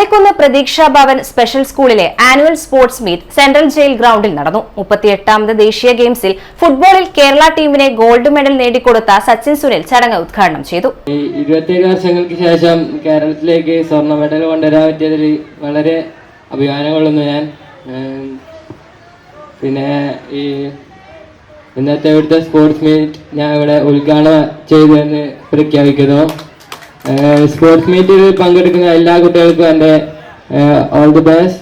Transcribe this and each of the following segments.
Pallikkunnu Pratheeksha Bhavan special സ്കൂളിലെ annual sports meet central jail ഗ്രൗണ്ടിൽ നടന്നു. മുപ്പത്തിയെട്ടാമത് ദേശീയ ഗെയിംസിൽ ഫുട്ബോളിൽ കേരള ടീമിനെ ഗോൾഡ് മെഡൽ നേടിക്കൊടുത്ത സച്ചിൻ സുനിൽ ചടങ്ങ് ഉദ്ഘാടനം ചെയ്തു. വർഷങ്ങൾക്ക് ശേഷം കേരളത്തിലേക്ക് സ്വർണ മെഡൽ കൊണ്ടുവരാൻ പറ്റിയതിൽ വളരെ അഭിമാനം കൊള്ളുന്നു ഞാൻ പിന്നെ ഈ ഇന്നത്തെ ഇവിടുത്തെ സ്പോർട്സ് മീറ്റ് ഞാൻ ഇവിടെ ഉദ്ഘാടനം ചെയ്തുവെന്ന് പ്രഖ്യാപിക്കുന്നു. സ്പോർട്സ് മീറ്റിൽ പങ്കെടുക്കുന്ന എല്ലാ കുട്ടികൾക്കും എന്റെ ഓൾ ദി ബെസ്റ്റ്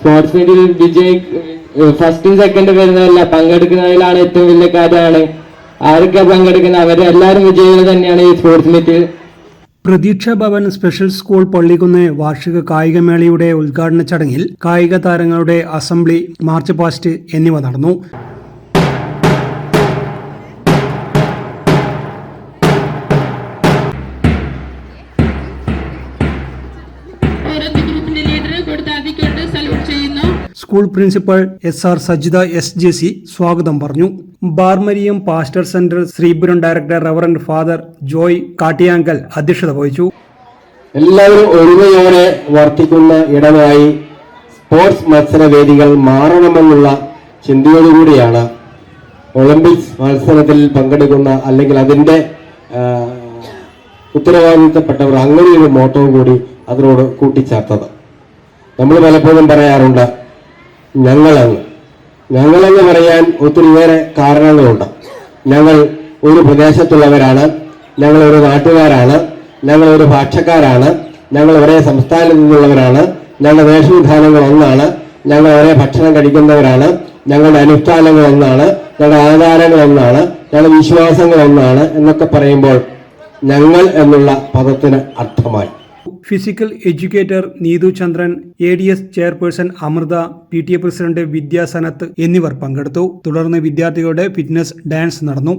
സ്പോർട്സ് മീറ്റിൽ വിജയി ഫസ്റ്റും സെക്കൻഡും വരുന്നതല്ല പങ്കെടുക്കുന്നതിലാണ് ഏറ്റവും വലിയ കാര്യമാണ്. ആരൊക്കെ പങ്കെടുക്കുന്ന അവരെല്ലാവരും വിജയികൾ തന്നെയാണ് ഈ സ്പോർട്സ് മീറ്റിൽ പ്രതീക്ഷ ഭവൻ സ്പെഷ്യൽ സ്കൂൾ പള്ളിക്കുന്ന് വാർഷിക കായികമേളയുടെ ഉദ്ഘാടന ചടങ്ങിൽ കായിക താരങ്ങളുടെ അസംബ്ലി മാർച്ച് പാസ്റ്റ് എന്നിവ നടന്നു. School principal S R Sajitha S J C സ്വാഗതം പറഞ്ഞു. ബാർമരിയം pastor centre Sreepuram director reverend father Joy Kattiyankal അധ്യക്ഷത വഹിച്ചു. എല്ലാവരും ഒരുമയോടെ വർത്തിക്കുന്ന ഇടമായി സ്പോർട്സ് മത്സരവേദികൾ മാറണമെന്നുള്ള ചിന്തയോടുകൂടിയാണ് ഒളിമ്പിക്സ് മത്സരത്തിൽ പങ്കെടുക്കുന്ന അല്ലെങ്കിൽ അതിന്റെ ഉത്തരവാദിത്തപ്പെട്ടവർ അങ്ങനെയൊരു മോട്ടോ കൂടി അതിനോട് കൂട്ടിച്ചേർത്തത്. നമ്മൾ പലപ്പോഴും പറയാറുണ്ട് ഞങ്ങളെന്ന് ഞങ്ങളെന്ന് പറയാൻ ഒത്തിരിയേറെ കാരണങ്ങളുണ്ട്. ഞങ്ങൾ ഒരു പ്രദേശത്തുള്ളവരാണ്. ഞങ്ങൾ ഒരു നാട്ടുകാരാണ്. ഞങ്ങൾ ഒരു ഭാഷക്കാരാണ്. ഞങ്ങൾ ഒരേ സംസ്ഥാനത്ത് നിന്നുള്ളവരാണ്. ഞങ്ങളുടെ വേഷവിധാനങ്ങൾ ഒന്നാണ്. ഞങ്ങൾ ഒരേ ഭക്ഷണം കഴിക്കുന്നവരാണ്. ഞങ്ങളുടെ അനുഷ്ഠാനങ്ങൾ ഒന്നാണ്. ഞങ്ങളുടെ ആചാരങ്ങൾ ഒന്നാണ്. ഞങ്ങളുടെ വിശ്വാസങ്ങൾ ഒന്നാണ് എന്നൊക്കെ പറയുമ്പോൾ ഞങ്ങൾ എന്നുള്ള പദത്തിന് അർത്ഥമായി. Physical educator Neethu Chandran A D S chairperson Amrutha P T A president വിദ്യാസനത്ത് എന്നിവർ പങ്കെടുത്തു. തുടർന്ന് വിദ്യാർത്ഥികളുടെ ഫിറ്റ്നസ് ഡാൻസ് നടന്നു.